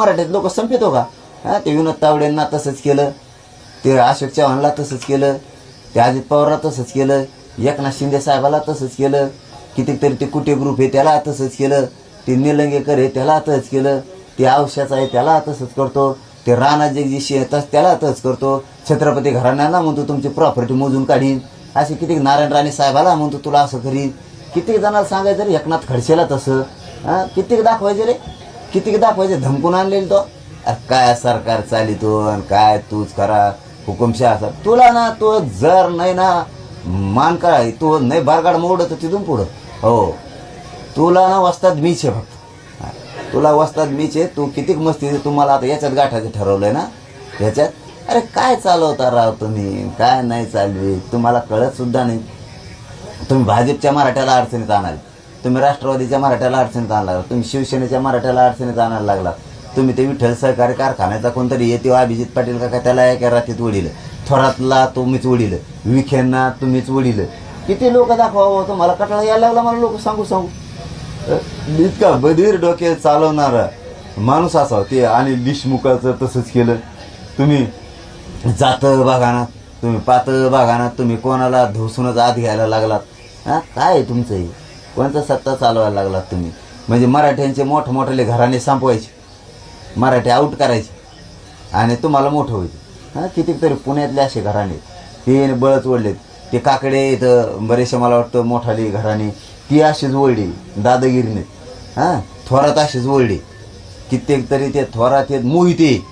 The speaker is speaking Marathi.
मराठीत लोक संपितो हो का? हा ते विनोद तावडेंना तसंच केलं ते अशोक चव्हाणला तसंच केलं ते अजित पवारला तसंच केलं एकनाथ शिंदे साहेबाला तसंच केलं कितीतरी ते कुटे ग्रुप आहे त्याला तसंच केलं ते निलंगेकर आहे त्याला तसंच केलं ते औषधाचं आहे त्याला तसंच करतो ते राणा जगदीशी आहे तस त्याला तसंच करतो छत्रपती घराण्यांना म्हणतो तुमची प्रॉपर्टी मोजून काढीन असे किती नारायण राणे साहेबाला म्हणतो तुला असं करीन कित्येक जणांना सांगायचं रे एकनाथ खडसेला तसं हां कित्येक दाखवायचं रे? किती दाखवायचे? धमकून आणलेलं तो. अरे काय सरकार चालितो आणि काय तूच करा हुकुमशा असा. तुला ना तो जर नाही ना मान काय तू नाही बारगाड तर तिथून पुढं. हो. तुला ना वस्तात मीच आहे फक्त. तुला वस्तात मीच आहे. तू कितीक मस्ती तुम्हाला आता याच्यात गाठायचं ठरवलंय ना? याच्यात? अरे काय चालवता राव तुम्ही? काय नाही चालवी? तुम्हाला कळत सुद्धा नाही. तुम्ही भाजपच्या मराठ्याला अडचणीत आणाल. तुम्ही राष्ट्रवादीच्या मराठ्याला अडचणीत लागला तुम्ही शिवसेनेच्या मराठ्याला अडचणीत आणायला लागला. तुम्ही ते विठ्ठल सहकारी कारखान्याचा कोणतरी येते हो, अभिजित पाटील का काय त्याला एका रात्रीत उडील. थोरातला तुम्हीच उडील. विखेंना तुम्हीच उडील. किती लोक दाखवा हो, तुम्हाला कटाळा यायला लागला मला लोक सांगू सांगू. इतका बधीर डोके चालवणारा माणूस असावा ते आणि लिशमुखाचं तसंच केलं. तुम्ही जात बघाना तुम्ही पातळ बघाना तुम्ही कोणाला धुसूनच आत घ्यायला लागलात. हां काय आहे तुमचं हे? कोणतं सत्ता चालवायला लागलात तुम्ही? म्हणजे मराठ्यांचे मोठमोठे घराणे संपवायचे. मराठी आऊट करायचे. आणि तुम्हाला मोठं व्हायचे. हां कितीक तरी पुण्यातले असे घराणे. ते बळच ओढलेत. ते काकडे इथं बरेचसे मला वाटतं मोठाली घराणे. ती अशीच ओळली दादागिरीने. हां थोरात अशीच ओळली कित्येक तरी ते थोरात येत मोहिते.